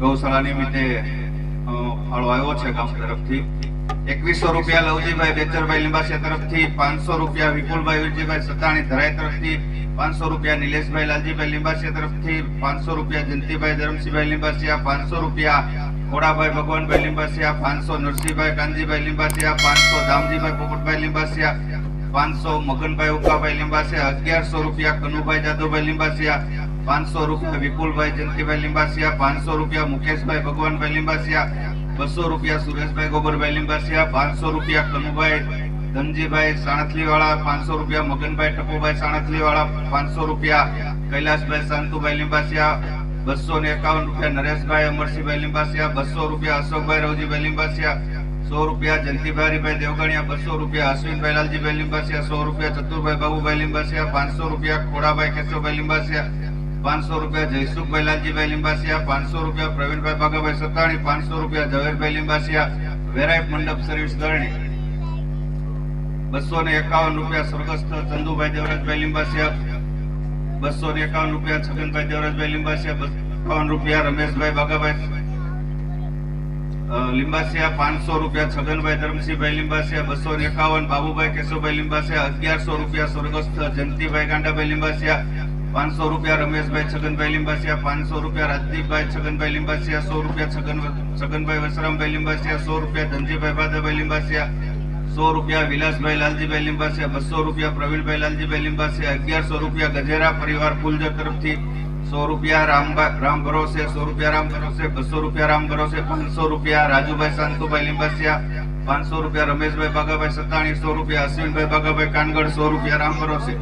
ગૌશાળા નિમિત્તે ફાળો આવ્યો છે ગામ તરફથી. એકવીસો રૂપિયા લવજીભાઈ બેચરભાઈ લીંબાસિયા તરફથી, પાંચસો રૂપિયા વિપુલભાઈ વિરજીભાઈ સતાણી ધરાઈ તરફથી, પાંચસો રૂપિયા નિલેશભાઈ લાલજીભાઈ લીંબાસિયા તરફથી, પાંચસો રૂપિયા જયંતિભાઈ ધરમસિંહભાઈ લીંબાસિયા, પાંચસો રૂપિયા ખોડાભાઈ ભગવાનભાઈ લીંબાસિયા, પાંચસો નરસિંહભાઈ કાનજીભાઈ લીંબાસિયા, પાંચસો દામજીભાઈ પોપટભાઈ લીંબાસિયા પાંચસો મગનભાઈ ઉકાભાઈ લીંબાસિયા, અગિયારસો રૂપિયા કનુભાઈ જાદવભાઈ લીંબાસિયા, પાંચસો રૂપિયા વિપુલભાઈ જયંતિભાઈ લીંબાસિયા, પાંચસો રૂપિયા મુકેશભાઈ ભગવાનભાઈ લીંબાસિયા, બસો રૂપિયા સુરેશભાઈ ગોબરભાઈ લીંબાસિયા, પાંચસો રૂપિયા કનુભાઈ ધનજીભાઈ સાણથલી વાળા પાંચસો રૂપિયા મગનભાઈ ટપુભાઈ સાણથલી વાળા પાંચસો રૂપિયા કૈલાસભાઈ શાંતુભાઈ લીંબાસિયા, બસો ને એકાવન રૂપિયા નરેશભાઈ અમરસિંહભાઈ લીંબાસિયા, બસો રૂપિયા અશોકભાઈ રવજીભાઈ લીંબાસિયા સો રૂપિયા જયંતિભાઈ દેવગણિયા બસો રૂપિયા અશ્વિનભાઈ લાલજીભાઈ લીંબાસિયા સો રૂપિયા ચતુરભાઈ બાબુભાઈ લીંબાસિયા પાંચસો રૂપિયા ખોડાભાઈ કેશવભાઈ લીંબાસિયા પાંચસો રૂપિયા જયસુખભાઈ લાલજીભાઈ લીંબાસિયા પાંચસો રૂપિયા પ્રવીણભાઈ બાગાભાઈ સતાણી પાંચસો રૂપિયા ઝવેરભાઈ લીંબાસિયા વેરાઈ મંડપ સર્વિસ ગરણી બસો ને એકાવન રૂપિયા સ્વર્ગસ્થ ચંદુભાઈ દેવરાજભાઈ લીંબાસિયા બસો ને એકાવન રૂપિયા છગનભાઈ દેવરાજભાઈ લીંબાસિયા બસો રૂપિયા રમેશભાઈ બાગાભાઈ અ, લીંબાસિયા પાંચસો રૂપિયા, છગનભાઈ ધર્મસિંહભાઈ લિંબાસિયા બસો એકાવન, બાબુભાઈ કેશવભાઈ લિંબાસિયા અગિયારસો રૂપિયા, સ્વર્ગસ્થ જયંતિભાઈ ગાંડાભાઈ લિંબાસિયા પાંચસો રૂપિયા, રમેશભાઈ છગનભાઈ લિંબાસિયા પાંચસો રૂપિયા, રાજદીપભાઈ છગનભાઈ લિંબાસિયા સો રૂપિયા, છગન, છગનભાઈ વસરામભાઈ લિંબાસિયા સો રૂપિયા, ધનજીભાઈ ભાદાભાઈ લિંબાસિયા સો રૂપિયા, વિલાસભાઈ લાલજીભાઈ લિંબાસિયા બસો રૂપિયા, પ્રવીણભાઈ લાલજીભાઈ લિંબાસિયા અગિયારસો રૂપિયા, ગજેરા પરિવાર ફૂલજર તરફથી સો રૂપિયા રામબા રામ ભરોસે, સો રૂપિયા રામ ભરોસે, બસો રૂપિયા રામ ભરોસે, પાંચસો રૂપિયા રાજુભાઈ શાંતુભાઈ લીંબાસિયા, પાંચસો રૂપિયા રમેશભાઈ બાગાભાઈ સત્તાણી, સો રૂપિયા અશ્વિનભાઈ બાગાભાઈ કાનગડ, સો રૂપિયા રામ ભરોસે,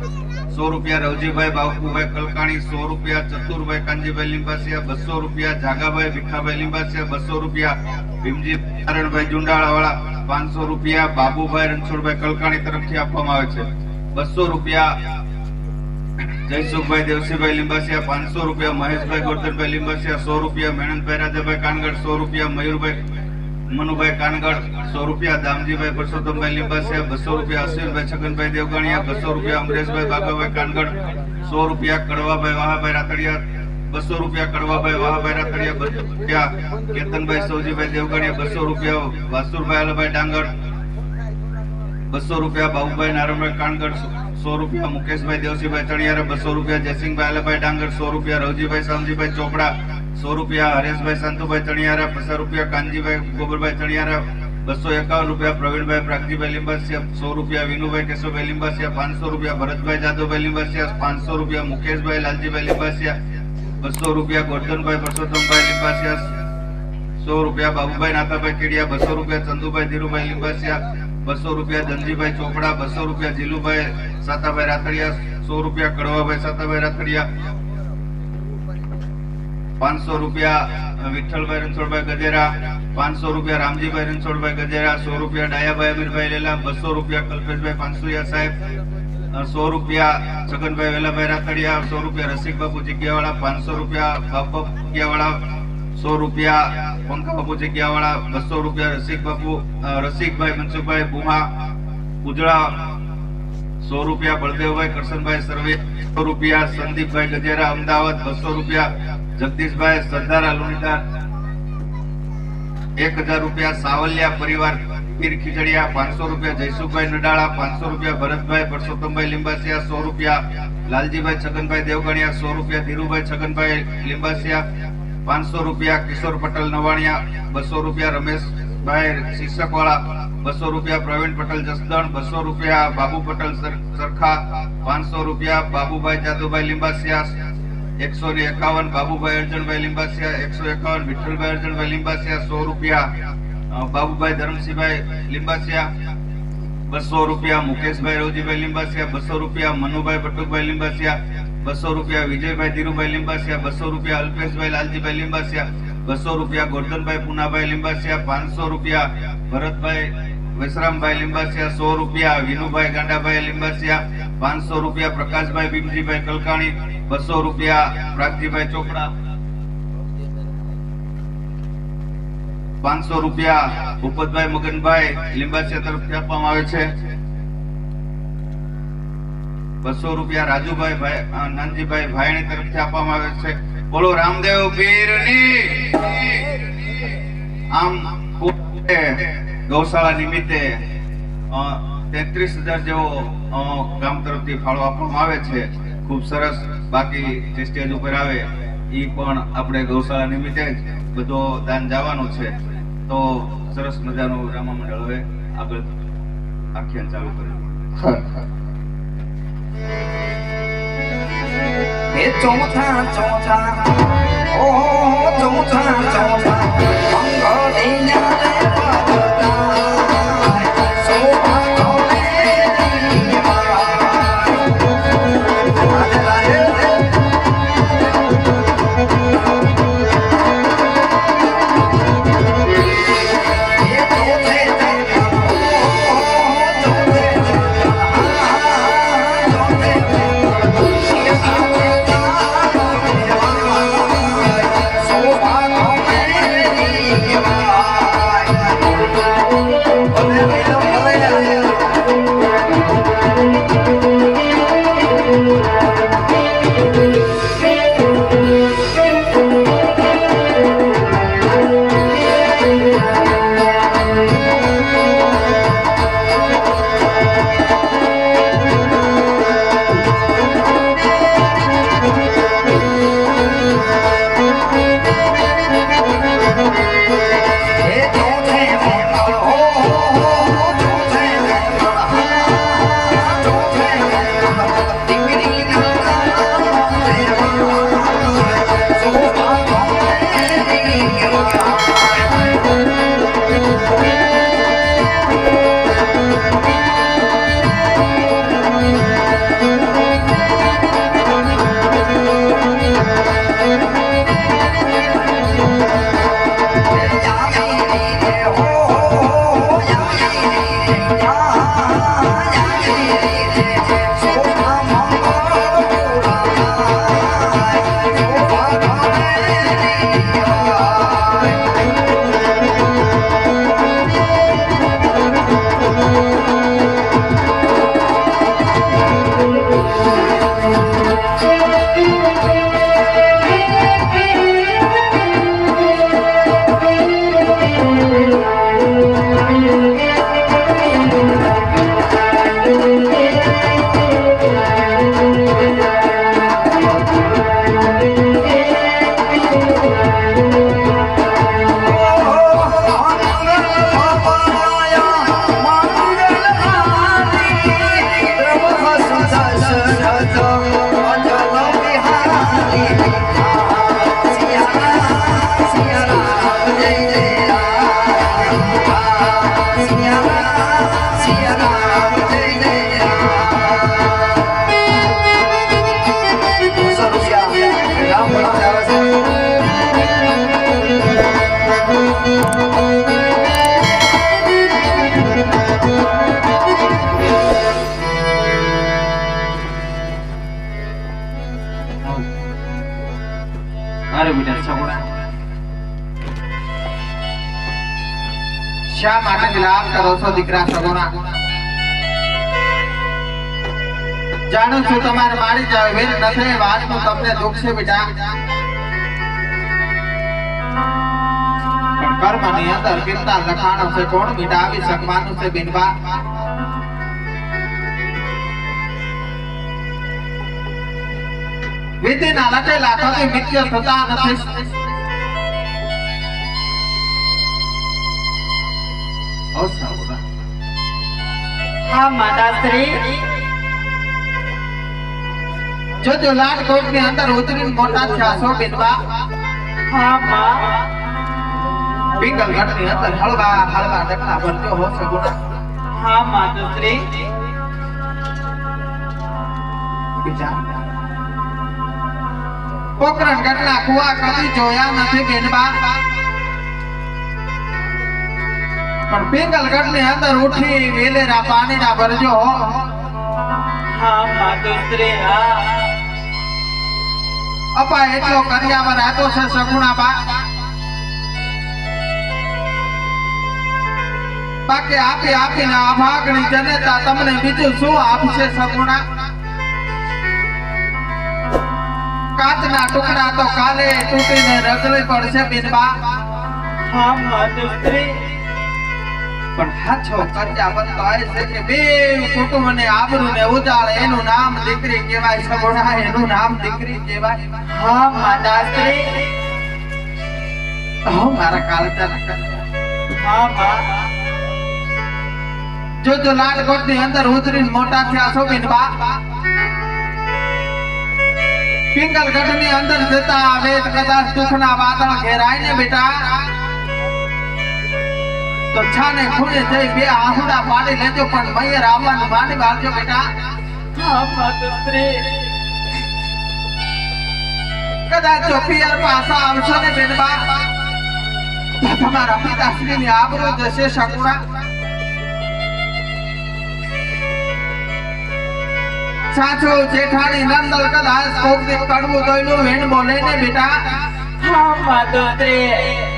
સો રૂપિયા રવજીભાઈ બાપુભાઈ કલકાણી, સો રૂપિયા ચતુરભાઈ કાનજીભાઈ લીંબાસિયા, બસો રૂપિયા જાગાભાઈ ભીખાભાઈ લીંબાસિયા, બસો રૂપિયા ભીમજી નારણભાઈ જુંડાળાવાળા, પાંચસો રૂપિયા બાબુભાઈ રણછોડભાઈ કલકાણી તરફથી આપવામાં આવે છે. બસો રૂપિયા જયસુખભાઈ દેવસીભાઈ લીંબાસિયા પાંચસો રૂપિયા, મહેશભાઈ ગોરધનભાઈ લીંબાસિયા સો રૂપિયા મેણંદભાઈ રાજાભાઈ કાનગડ સો રૂપિયા, મયુરભાઈ મનુભાઈ કાનગઢ સો રૂપિયા, દામજીભાઈ પરસોત્તમભાઈ લીંબાસિયા બસો રૂપિયા, અશ્વિનભાઈ છગનભાઈ દેવગણિયા બસો રૂપિયા, અમરેશભાઈ બાગાભાઈ કાનગઢ સો રૂપિયા, કડવાભાઈ વાહાભાઈ રાતડિયા બસો રૂપિયા, કડવાભાઈ વાહાભાઈ રાતડિયા રૂપિયા કેતનભાઈ સૌજીભાઈ દેવગણિયા બસો રૂપિયા, વાસુરભાઈ અલભાઈ ડાંગર બસો રૂપિયા બાબુભાઈ નારાયણભાઈ કાણગઢ સો રૂપિયા મુકેશભાઈ દેવસીભાઈ ચણિયારે, બસો રૂપિયા જયસિંહભાઈ આલાભાઈ ડાંગર, સો રૂપિયા રવજીભાઈ શામજીભાઈ ચોપડા, સો રૂપિયા હરેશભાઈ સંતુભાઈ ચણિયારે, પચાસ રૂપિયા કાનજીભાઈ ગોબરભાઈ ચણિયારે, બસો એકાવન રૂપિયા પ્રવીણભાઈ પ્રાગજીભાઈ લીંબાસિયા, સો રૂપિયા વિનુભાઈ કેશવભાઈ લીંબાસિયા, પાંચસો રૂપિયા ભરતભાઈ જાદવભાઈ લીંબાસિયા, પાંચસો રૂપિયા મુકેશભાઈ લાલજીભાઈ લીંબાસિયા, બસો રૂપિયા ગોરધનભાઈ પરસોત્તમભાઈ લીંબાસિયા, સો રૂપિયા બાબુભાઈ નાથાભાઈ કેડિયા, બસો રૂપિયા ચંદુભાઈ ધીરુભાઈ લીંબાસિયા બસો રૂપિયા ધનજીભાઈ ચોપડા, બસો રૂપિયા જીલુભાઈ સાતાભાઈ રાતડિયા સો રૂપિયા કડવાભાઈ સાતાભાઈ રાતડિયા પાંચસો રૂપિયા વિઠ્ઠલભાઈ રણછોડભાઈ ગજેરા, પાંચસો રૂપિયા રામજીભાઈ રણછોડભાઈ ગજેરા, સો રૂપિયા ડાયાભાઈ અમીરભાઈ લેલા, બસો રૂપિયા કલ્પેશભાઈ પાંચસુયા સાહેબ સો રૂપિયા છગનભાઈ વેલાભાઈ રાતડિયા સો રૂપિયા રસિકબાપુ જગ્યાવાળા, પાંચસો રૂપિયા બાપુ જગ્યાવાળા સો રૂપિયા પંખા બાપુ જગ્યાવાળા, બસો રૂપિયા રસિક બાપુ રસિકભાઈ મનસુખભાઈ બુમા ઉજળા સો રૂપિયા, બળદેવભાઈ કરશનભાઈ સર્વે, સો રૂપિયા, સંદીપભાઈ ગજેરા, અમદાવાદ, બસો રૂપિયા, જગદીશભાઈ સરદારા લુણીદાર એક હજાર રૂપિયા, સાવલિયા પરિવાર, પીર ખીચડિયા પાંચસો રૂપિયા જયસુભાઈ નડાળા, પાંચસો રૂપિયા, ભરતભાઈ, પરસોત્તમભાઈ લીંબાસિયા, સો રૂપિયા, લાલજીભાઈ છગનભાઈ દેવગણિયા, સો રૂપિયા, ધીરુભાઈ છગનભાઈ લીંબાસિયા પાંચસો રૂપિયા કિશોર પટેલ નવાણિયા, બસો રૂપિયા રમેશભાઈ શિક્ષકવાળા, બસો રૂપિયા પ્રવીણ પટેલ જસદણ, બસો રૂપિયા બાબુ પટેલ સરખા, પાંચસો રૂપિયા બાબુભાઈ જાદુભાઈ લીંબાસિયા એકસો ને એકાવન બાબુભાઈ અર્જણભાઈ લીંબાસિયા, એકસો એકાવન વિઠ્ઠલભાઈ અર્જણભાઈ લીંબાસિયા, સો રૂપિયા બાબુભાઈ ધરમસિંહભાઈ લીંબાસિયા, બસો રૂપિયા મુકેશભાઈ રોજીભાઈ લીંબાસિયા, બસો રૂપિયા મનુભાઈ બટુકભાઈ લીંબાસિયા બસો રૂપિયા વિજયભાઈ ધીરુભાઈ લીંબાસિયા, બસો રૂપિયા અલ્પેશભાઈ લાલજીભાઈ લીંબાસિયા, બસો રૂપિયા ગોરધનભાઈ પુનાભાઈ લીંબાસિયા, પાંચસો રૂપિયા ભરતભાઈ વિશ્રામભાઈ લીંબાસિયા, સો રૂપિયા વિનુભાઈ ગાંડાભાઈ લીંબાસિયા, પાંચસો રૂપિયા પ્રકાશભાઈ ભીમજીભાઈ કલકાણી, બસો રૂપિયા પ્રાગજીભાઈ ચોપડા. પાંચસો રૂપિયા ભૂપતભાઈ મગનભાઈ લીંબાસિયા તરફથી આપવામાં આવે છે. બસો રૂપિયા રાજુભાઈ ભાઈ નાનજીભાઈ ભાયણી તરફથી આપવામાં આવે છે. બોલો, રામદેવ પીરની. આમ ગૌશાળા નિમિત્તે તેત્રીસ હજાર જેવો ગામ તરફથી ફાળો આપવામાં આવે છે. ખૂબ સરસ બાકી જે સ્ટેજ ઉપર આવે એ પણ આપણે ગૌશાળા નિમિત્તે જ બધો દાન જવાનો છે. તો સરસ મજાનું રામા મંડળ હવે આગળ આખ્યાન ચાલુ કર્યું. એ ચોથા ચોથા ઓ ચોથા ચોથા મંગળી ન્યારે પદતા અરે છો દીકરા સગોના જાણું છું તમારે મારી જાવ વેર નથી એ વાતનું તમને દુઃખ છે બેટા. કર્મની અંદર કીર્તન લખાણો છે, કોણ મિટાવી શકવાનું છે બિનબા. વિધિના લટેલા કદી મિત્ય થતા નથી. અવસર. હા માતાશ્રી. જોજો લાડકોટની અંદર ઉતરીને મોટા થયા છો બિનબા હા માં. પિંગલગઢની અંદર હળવા હળવા ડકલા ભરજો હો સગુણા હા માતુશ્રી. બીજા પોકરણ ગઢના કુવા કદી જોયા નથી બેનબા પણ પિંગલગઢની અંદર ઉઠી વેલેરા ભરજો. હા માતુશ્રી હા. અપા એટલો કર્યાવર આપ્યો છે સગુણા બા. બાકી આપી આપીને અભાગની જનતા તમને બીજું શું આપશે સગુણા? કાચના ટુકડા તો કાલે તૂટીને રગડી પડશે બિનબા હા માતુશ્રી પણ સાચો કર્યા બતાય છે કે બે કુટુંબને આબરૂ ને ઉજાળે. એનું નામ દીકરી કહેવાય સગોડા એનું નામ દીકરી કહેવાય. હા માતાશ્રી હો, મારા કાળજા. ના હા માં જો જો લાલકોટની અંદર ઉતરીને મોટા થયા છો બિનબા પિંગલગઢની અંદર જતા વેદ કદાચ કદાચ દુઃખના વાદળ ઘેરાય ને બેટા. તો છાને ખૂણે જઈ બે આહુડા પાડી લેજો, પણ મૈયર આવવાનું માની વાળજો બેટા. કદાચ જો પિયર પાસા આવશો ને બેનબા. તમારા પિતાશ્રી ની આબરૂ જશે શકુણા. સાચો જેઠાણી નંદલ કદાચ કોક કડવું દોયલું વેણ બોલે ને બેટા. હા માતુશ્રી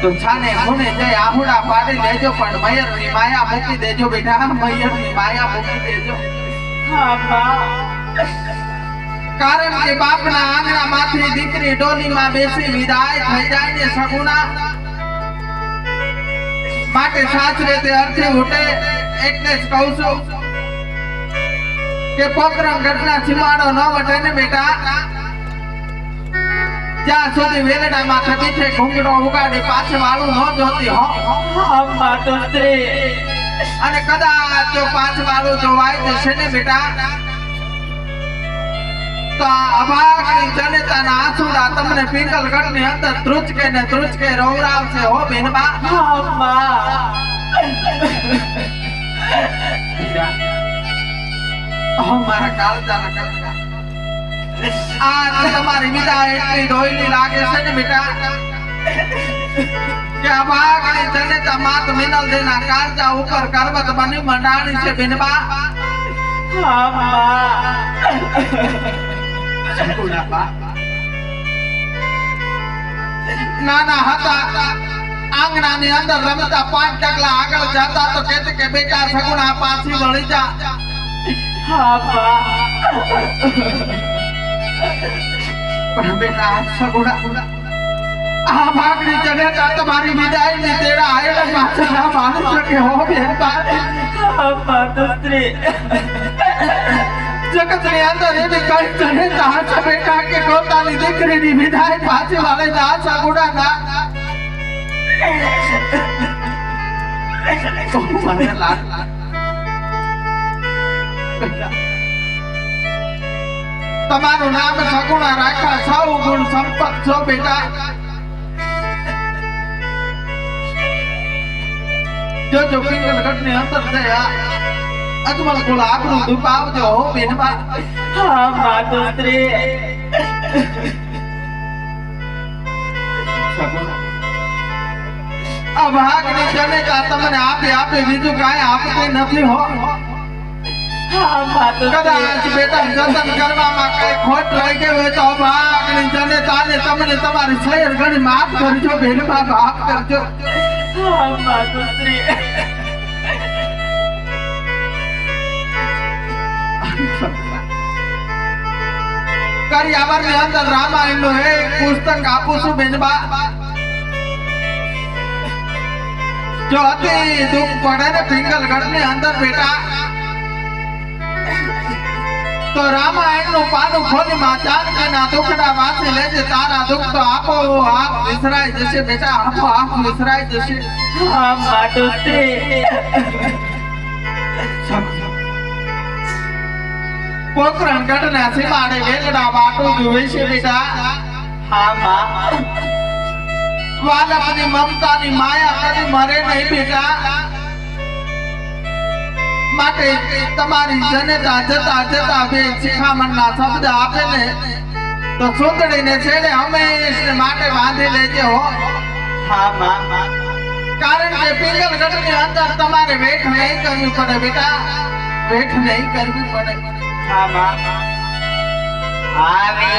તો છાને ખૂણે જય આહુડા પાડી લેજો, પણ મયરની માયા મૂકી દેજો બેટા. મયરની માયા મૂકી દેજો. કારણ કે બાપના આંગણામાંથી દીકરી ડોલીમાં બેસી વિદાય થઈ જાય ને સગુણા. માટે સાચરે તે અર્થે ઉઠે, એટલે જ કહું છું કે પોકરમ ઘટના સીમાડો ન વટે ને બેટા. જ્યાં સુધી વેલડામાં માથે છે ઘૂંઘડો ઉગાડી પાછળ વાળું ન જોતી હો. અમ્મા તો સ્ત્રી. અને કદાચ જો પાંચ વાળું જોવાય જશે ને બેટા? તો આ અભાગની જનતાના આંસુડા તમને પિંગલગઢ અંદર ધ્રુજકે ને ધ્રુજકે રવરાવશે હો બેનબા હા માં મારા કટકા આ તમારી વિદાય એટલી ડોયલી લાગે છે ને બેટા કે અભાગની મિનલ દેના કાળજા ઉપર કરવત બની મંડાણી છે બેનબા નાના હતા, આંગણાની અંદર રમતા પાંચ ડગલા આગળ જતા તો કહેતે કે બેટા સગુણા પાછી વળી જા. પણ બેટા સગુણા આ જગતની અંદર એવી દીકરીની વિદાય પાછી વાળે ના સગુડા ના મને તમારું નામ સગુણા રાખવા સૌ ગુણ સંપત છો બેટા. જોજો પિંગલગઢની અંતર થયા અજમલ કુલ આપણું દુઃખ આવજો હો બેનબા. હા માતુશ્રી આ ભાગની જનેતા તમને આપે આપે બીજું કાંઈ આપતી નથી હો. કદાચ બેટા અંદર રામાયણનું એ પુસ્તક આપું છું બેનબા જો અતિ દુઃખ પડે ને પિંગલગઢની અંદર બેટા. તો રામાયણનું પાનું ખોલી માં જાનકીના દુખડા વાંચી લેજે તારા દુઃખ તો આપો આપ વિસરાઈ જશે બેટા આપો આપ વિસરાઈ જશે. હા માતુશ્રી પોકરણ ગઢના સીમાડે વેલડા વાટું જોવે છે બેટા. હા માં વાલપની મમતાની માયા કદી મરે નહીં બેટા. માટે તમારી જનતા જતા જતા બે શિખામણના શબ્દ આપે ને, તો સુંદડીને છેડે હંમેશ માટે બાંધી લેજે. હો કારણ કે પિંગલગઢની અંદર તમારે વેઠ નહીં કરવી પડે બેટા, વેઠ નહીં કરવી પડે. હા માં આવે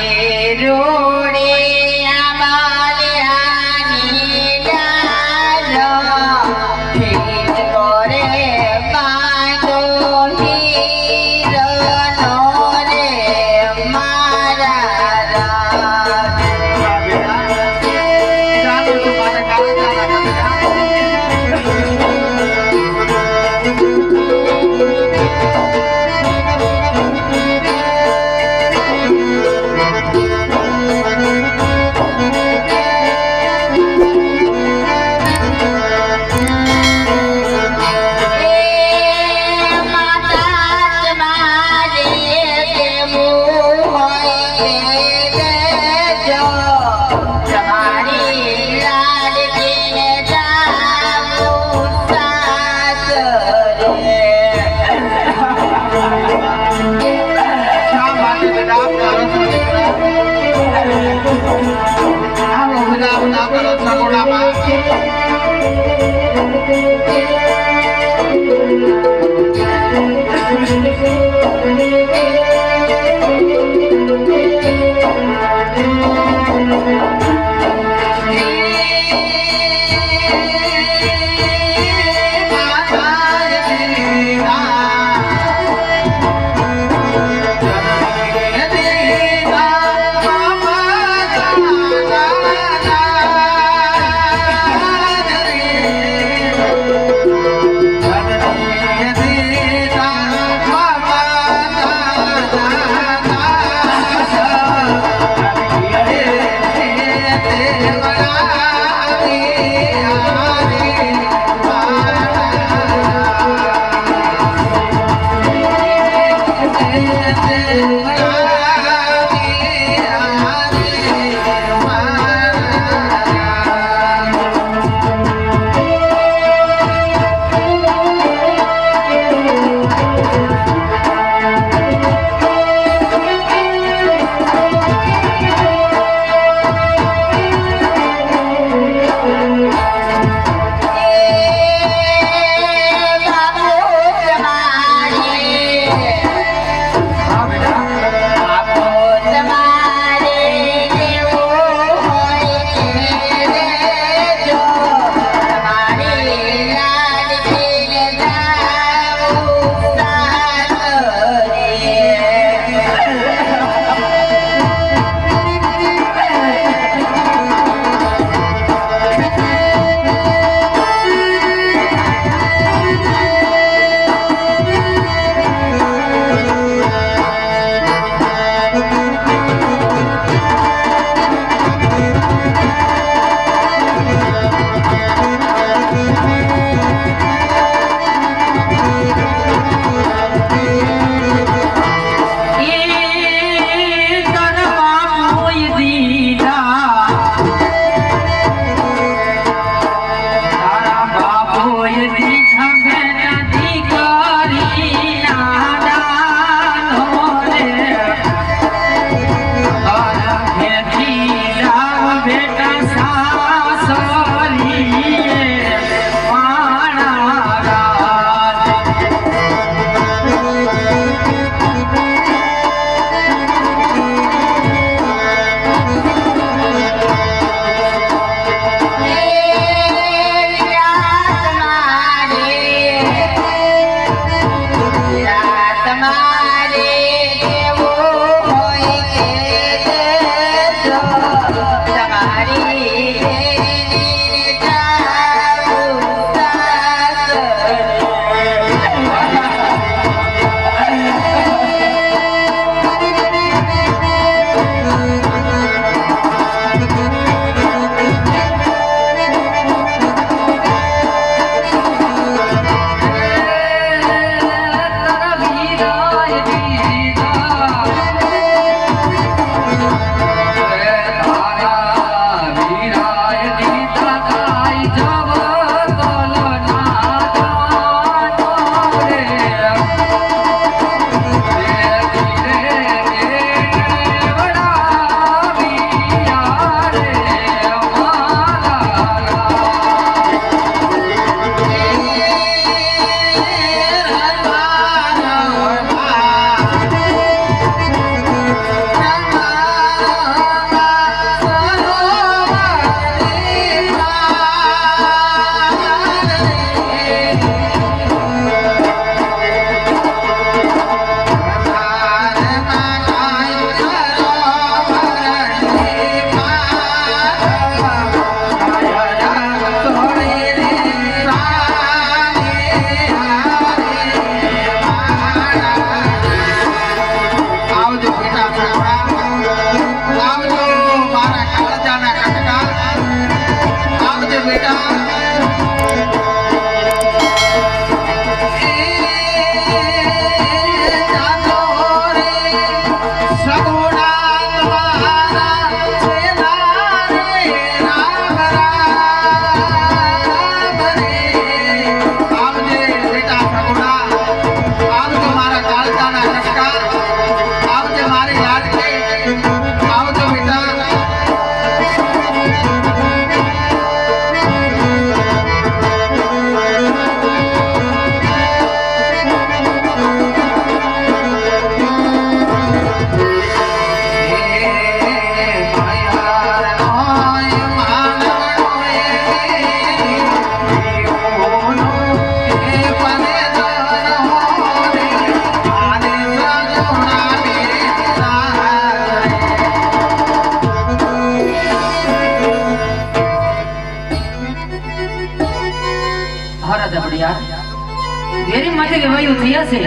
માથે વેવાયું થયા છે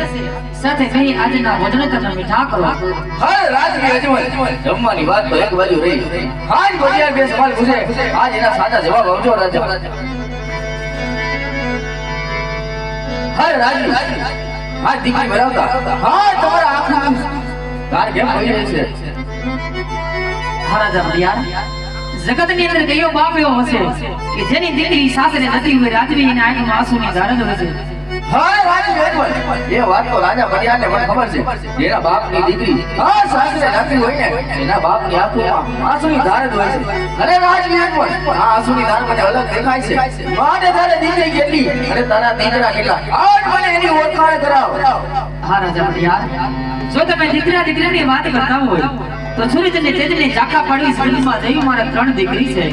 સાથે કહી આજના ભોજન તમે મીઠા કરો હર રાજવી અજમલ. જમવાની વાત તો એક બાજુ રહી. આજ બજાર બે સવાલ પૂછે. આજ એના સાચા જવાબ આવજો રાજા. હર રાજવી આજ દીકરી બરાવતા હા તમારા આખું તાર કેમ થઈ રહી છે? મહારાજા મડિયાર જગતની અંદર કયો બાપ એવો હશે કે જેની દીકરી સાસરે નથી હોય રાજવી એના આંખમાં આંસુની ધાર જ હશે? હા રાજવી અજમલ એ વાત તો છે. દીકરી હા ને દીકરી જો તમે દીકરા દીકરાની વાત કરતા હોય તો સૂરજ અને તેજને ઝાંખા પાડવી સ્વર્ગમાં જયું? મારે ત્રણ દીકરી છે.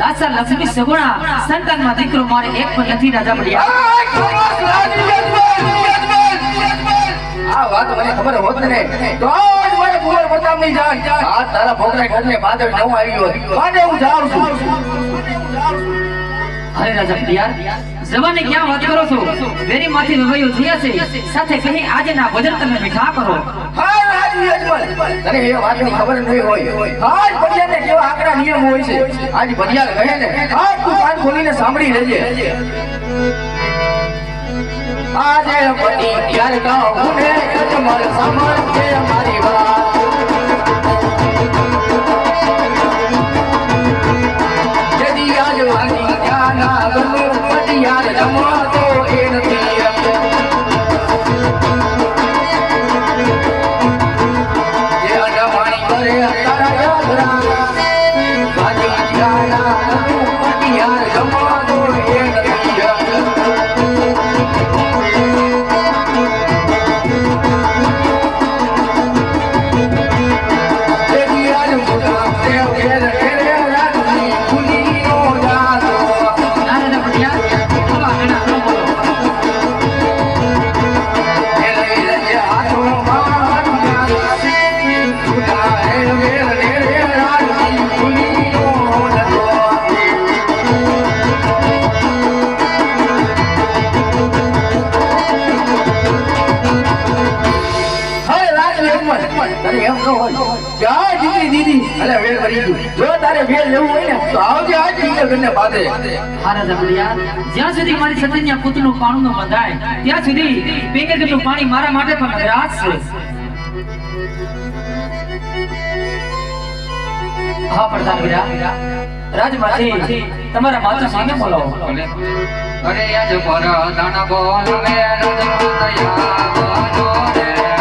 લાસા લક્ષ્મી સગુણા સંતાનમાં દીકરો મારે એક પણ નથી રાજા પડ્યા આ વાત મને ખબર હોત ને તો આજ મને કુંવર પ્રતાપની જાન આ તારા ભોગરા ઘરને માધવ નવ આવ્યો માટે હું જાઉં છું. અરે રાજા મડિયાર જવાને ક્યાં વાત કરો છો? વેરી માંથી વેવાયું થયા છે. સાથે કહી આજે ના ભજન તમે મીઠા કરો. હા આકરા નિયમ હોય છે. આજ બલિયાર કહે ને આજ ખોલીને સાંભળી લેજે. આજે પતિ ક્યારે કહું ને અજમલ છે મારી વાત. કરીને બાંધે. હારા મડિયાર જ્યાં સુધી મારી સતન્યા પુતનું પાણું ન બંધાય ત્યાં સુધી પેકેટનું પાણી મારા માટે પણ ગ્રાસ છે. હા પ્રધાન વીરા રાજમાંથી તમારા માતા સામે બોલાવો. અરે આજ પર દાન બોલવે રાજપૂત યા બોલો રે.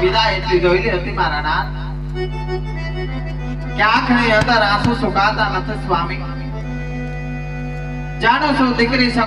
વિદાય એટલી જોયેલી હતી મારા નાથ ક્યાંક નહીં અંદર આંસુ સુકાતા નથી સ્વામી જાણો છો દીકરી સગુણા